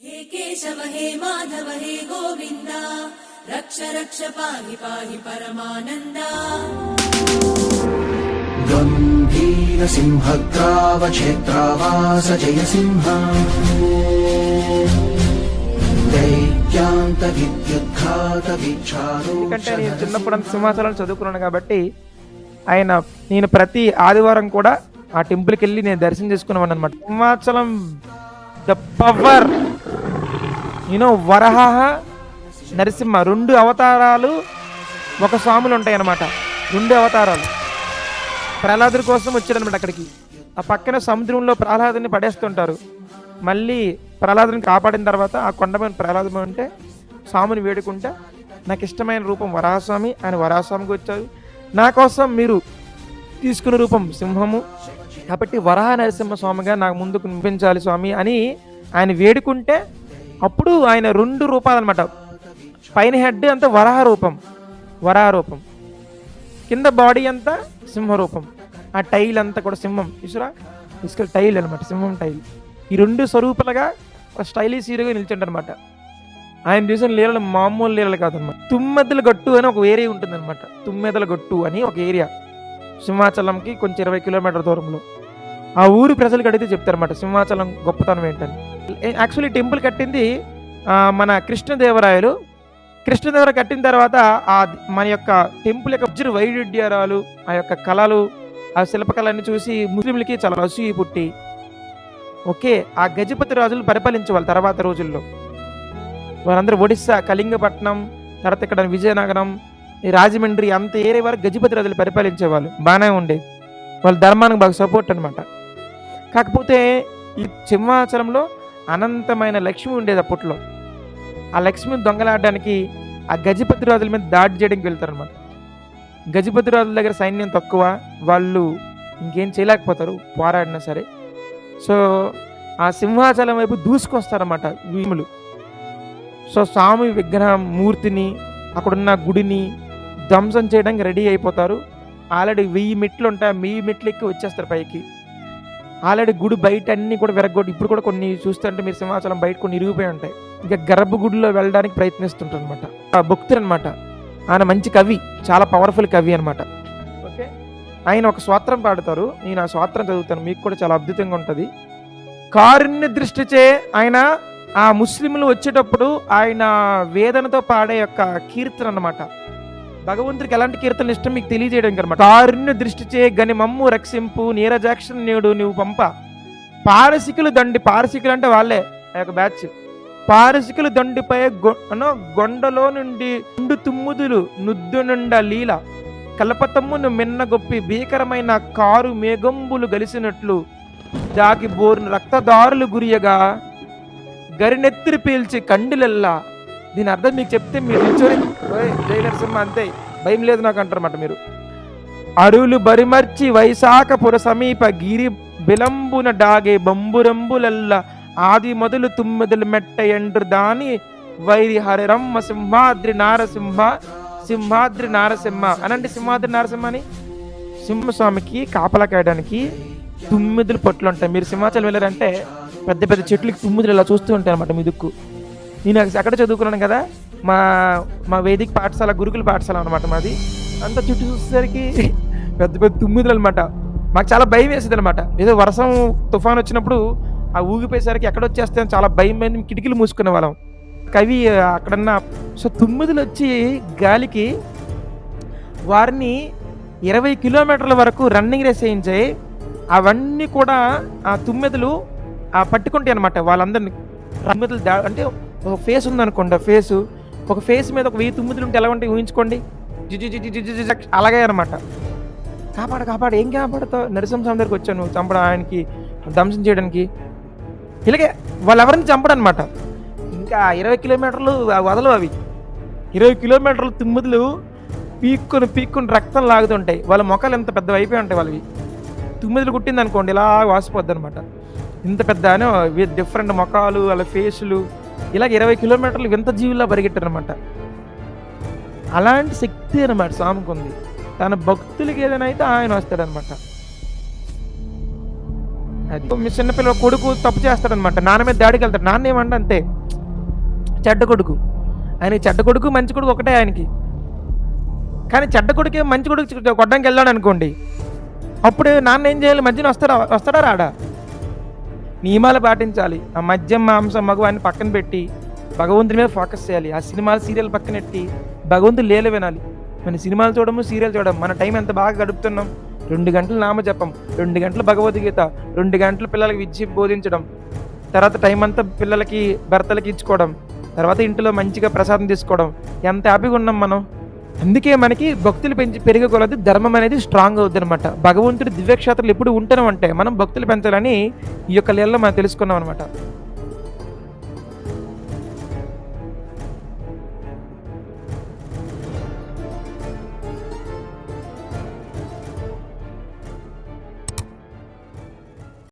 हे केशव हे माधव हे गोविन्द रक्ष रक्ष पाहि पाहि परमानन्दा गम्भीरसिंहग्रावक्षेत्रावास जय सिंह दैत्यान्तविद्युद्घातविच्छारो ఎందుకంటే నేను చిన్నప్పుడు అంత సింహాచలం చదువుకున్నాను కాబట్టి ఆయన నేను ప్రతి ఆదివారం కూడా ఆ టెంపుల్కి వెళ్ళి నేను దర్శనం చేసుకున్నాను అనమాట Simhachalam the power You know Varaha Narasimha రెండు అవతారాలు ఒక స్వాములు ఉంటాయి అన్నమాట రెండు అవతారాలు. ప్రహ్లాదుడి కోసం వచ్చాడనమాట అక్కడికి. ఆ పక్కన సముద్రంలో ప్రహ్లాదుని పడేస్తుంటారు. మళ్ళీ ప్రహ్లాదుని కాపాడిన తర్వాత ఆ కొండమైన ప్రహ్లాదం అంటే స్వామిని వేడుకుంటే నాకు ఇష్టమైన రూపం వరాహస్వామి ఆయన వరాహస్వామికి వచ్చారు. నా కోసం మీరు తీసుకున్న రూపం సింహము. కాబట్టి వరాహ నరసింహ స్వామిగా నాకు ముందుకు నింపించాలి స్వామి అని ఆయన వేడుకుంటే అప్పుడు ఆయన రెండు రూపాలు అనమాట పైన హెడ్ అంతా వరాహ రూపం వరాహ రూపం కింద బాడీ అంతా సింహరూపం. ఆ టైల్ అంతా కూడా సింహం. ఇసురా ఇసుక టైల్ అనమాట సింహం టైల్. ఈ రెండు స్వరూపాలుగా ఒక స్టైలిష్ హీరోగా నిల్చుంటారనమాట ఆయన చూసిన లీలలు మామూలు లీలలు కాదనమాట తుమ్మెదల గట్టు అని ఒక ఏరియా ఉంటుందన్నమాట. తుమ్మెదల గట్టు అని ఒక ఏరియా. సింహాచలంకి కొంచెం ఇరవై కిలోమీటర్ దూరంలో. ఆ ఊరు ప్రజలు అడిగితే చెప్తారన్నమాట సింహాచలం గొప్పతనం ఏంటని. యాక్చువల్లీ టెంపుల్ కట్టింది మన కృష్ణదేవరాయలు. కృష్ణదేవరాయ కట్టిన తర్వాత ఆ మన యొక్క టెంపుల్ యొక్క అబ్జర్ వైవిధ్యాలు ఆ యొక్క కళలు ఆ శిల్పకళని చూసి ముస్లింలకి చాలా రసూయి పుట్టి ఓకే ఆ గజపతి రాజులు పరిపాలించేవాళ్ళు తర్వాత రోజుల్లో. వాళ్ళందరూ ఒడిస్సా కళింగపట్నం తర్వాత ఇక్కడ విజయనగరం ఈ రాజమండ్రి అంత ఏరే వరకు గజపతి రాజులు పరిపాలించేవాళ్ళు. బాగానే ఉండేది వాళ్ళ ధర్మానికి బాగా సపోర్ట్ అనమాట కాకపోతే ఈ సింహాచలంలో అనంతమైన లక్ష్మి ఉండేది అప్పట్లో. ఆ లక్ష్మిని దొంగలాడడానికి ఆ గజపతి రాజుల మీద దాడి చేయడానికి వెళ్తారనమాట గజపతి రాజుల దగ్గర సైన్యం తక్కువ వాళ్ళు ఇంకేం చేయలేకపోతారు పోరాడినా సరే. సో ఆ సింహాచలం వైపు దూసుకొస్తారన్నమాట భీములు. సో స్వామి విగ్రహం మూర్తిని అక్కడున్న గుడిని ధ్వంసం చేయడానికి రెడీ అయిపోతారు. ఆల్రెడీ వెయ్యి మెట్లు ఉంటాయి వెయ్యి మెట్లు ఎక్కి వచ్చేస్తారు పైకి. ఆల్రెడీ గుడి బయట అన్ని కూడా విరగొట్టి ఇప్పుడు కూడా కొన్ని చూస్తుంటే మీరు సింహాచలం బయట కొన్ని ఇరిగిపోయి ఉంటాయి. ఇంకా గర్భగుడిలో వెళ్ళడానికి ప్రయత్నిస్తుంటారు అనమాట ఆ భక్తుడు అనమాట ఆయన మంచి కవి చాలా పవర్ఫుల్ కవి అనమాట ఓకే. ఆయన ఒక స్వాత్రం పాడతారు. నేను ఆ స్వాత్రం చదువుతాను. మీకు కూడా చాలా అద్భుతంగా ఉంటుంది. కారుణ్య దృష్టిచే ఆయన ఆ ముస్లింలు వచ్చేటప్పుడు ఆయన వేదనతో పాడే యొక్క కీర్తన అన్నమాట. భగవంతుడికి ఎలాంటి కీర్తనలు ఇష్టం మీకు తెలియజేయడానికి అనమాట. కారుణ్య దృష్టిచే గని మమ్ము రక్షింపు నీరజాక్షన్ నేడు నువ్వు పంప. పారసికులు దండి పారసికులు అంటే వాళ్ళే ఆ యొక్క బ్యాచ్. పారసికులు దండిపై గొ- గొండలో నుండి ఉండు తుమ్ముదులు నుద్దు నుండ లీల. కలపతమ్మును మిన్నగొప్పి భీకరమైన కారు మేఘంబులు గలిసినట్లు దాకి బోరును రక్తదారులు గురియగా గరినెత్తిరి పీల్చి కండిలెల్లా. దీని అర్థం మీకు చెప్తే మీరు నిల్చొని జయనరసింహ నరసింహ అంతే. భయం లేదు నాకు అంటారన్నమాట మీరు. అరులు బరిమర్చి వైశాఖపుర సమీప గిరి బిలంబున డాగే బంబురంబులల్ల ఆది మొదలు తుమ్మెదలు మెట్ట ఎండ్రు దాని వైరి హరిరమ్మ సింహాద్రి నారసింహ సింహాద్రి నారసింహ. అనండి సింహాద్రి నారసింహ అని సింహస్వామికి కాపలా కాయడానికి తుమ్మిదులు పొట్లు ఉంటాయి. మీరు సింహాచలం వెళ్ళారంటే పెద్ద పెద్ద చెట్లకి తుమ్మిదులు ఇలా చూస్తూ ఉంటాయి అనమాట మీ దిక్కు. నేను ఎక్కడ చదువుకున్నాను కదా మా మా వేదిక పాఠశాల గురుకుల పాఠశాల అనమాట మాది. అంత చుట్టూ చూసేసరికి పెద్ద పెద్ద తుమ్మిదులు అనమాట మాకు చాలా భయం వేసేది అనమాట ఏదో వర్షం తుఫాన్ వచ్చినప్పుడు ఆ ఊగిపోయేసరికి ఎక్కడ వచ్చేస్తే చాలా భయం భయం కిటికీలు మూసుకునే వాళ్ళం. కవి అక్కడన్న సో తుమ్మిదులు వచ్చి గాలికి వారిని ఇరవై కిలోమీటర్ల వరకు రన్నింగ్ రేస్ చేయించాయి అవన్నీ కూడా ఆ తుమ్మెదలు ఆ పట్టుకుంటాయి అనమాట వాళ్ళందరినీ. తుమ్మెదలు దా అంటే ఒక ఫేస్ ఉందనుకోండి ఆ ఫేసు ఒక ఫేస్ మీద ఒక వెయ్యి తుమ్మిదలు ఉంటే ఎలా ఉంటాయి? ఊహించుకోండి. జిజి జిజి జిజి అలాగే అనమాట కాపాడు కాపాడు. ఏం కాపాడుతావు? నరసింహస్వామి దగ్గరికి వచ్చాను చంపడం ఆయనకి ధ్వంసం చేయడానికి. ఇలాగే వాళ్ళు ఎవరిని చంపడనమాట ఇంకా ఇరవై కిలోమీటర్లు వదలవు అవి. ఇరవై కిలోమీటర్లు తుమ్మిదులు పీక్కుని పీక్కుని రక్తం లాగుతుంటాయి. వాళ్ళ మొక్కలు ఎంత పెద్ద అయిపోయి ఉంటాయి వాళ్ళవి. తుమ్మిదులు కుట్టింది అనుకోండి ఇలా వాసిపోద్ది అనమాట ఇంత పెద్ద డిఫరెంట్ మొఖాలు వాళ్ళ ఫేసులు ఇలాగ ఇరవై కిలోమీటర్లు వింత జీవుల్లా పరిగెట్టారనమాట అలాంటి శక్తి అనమాట స్వామికి ఉంది తన భక్తులకి ఏదైనా అయితే ఆయన వస్తాడనమాట అది. మీ చిన్నపిల్ల కొడుకు తప్పు చేస్తాడనమాట నాన్న మీద దాడికి వెళ్తాడు. నాన్న ఏమంటే అంతే. చెడ్డ కొడుకు. ఆయన చెడ్డ కొడుకు మంచి కొడుకు ఒకటే ఆయనకి. కానీ చెడ్డ కొడుకే మంచి కొడుకు కొట్టడానికి వెళ్ళాడు అనుకోండి అప్పుడు నాన్న ఏం చేయాలి? మధ్యన వస్తాడా? వస్తాడా రాడా? నియమాలు పాటించాలి. ఆ మద్యం మాంసం మగవాన్ని పక్కన పెట్టి భగవంతుని మీద ఫోకస్ చేయాలి. ఆ సినిమాలు సీరియల్ పక్కన పెట్టి భగవంతుడు లేలు వినాలి. మన సినిమాలు చూడము సీరియల్ చూడడం మన టైం ఎంత బాగా గడుపుతున్నాం? రెండు గంటలు నామ జపం రెండు గంటలు భగవద్గీత రెండు గంటలు పిల్లలకి విద్య బోధించడం తర్వాత టైం అంతా పిల్లలకి భర్తలకి ఇచ్చుకోవడం తర్వాత ఇంట్లో మంచిగా ప్రసాదం తీసుకోవడం. ఎంత హ్యాపీగా ఉన్నాం మనం. అందుకే మనకి భక్తులు పెంచి పెరిగే కొలది ధర్మం అనేది స్ట్రాంగ్ అవుతుంది అనమాట భగవంతుడి దివ్యక్షేత్రాలు ఎప్పుడు ఉంటూనే ఉంటాయి. మనం భక్తులు పెంచాలని ఈ యొక్క లీలలో మనం తెలుసుకున్నాం అనమాట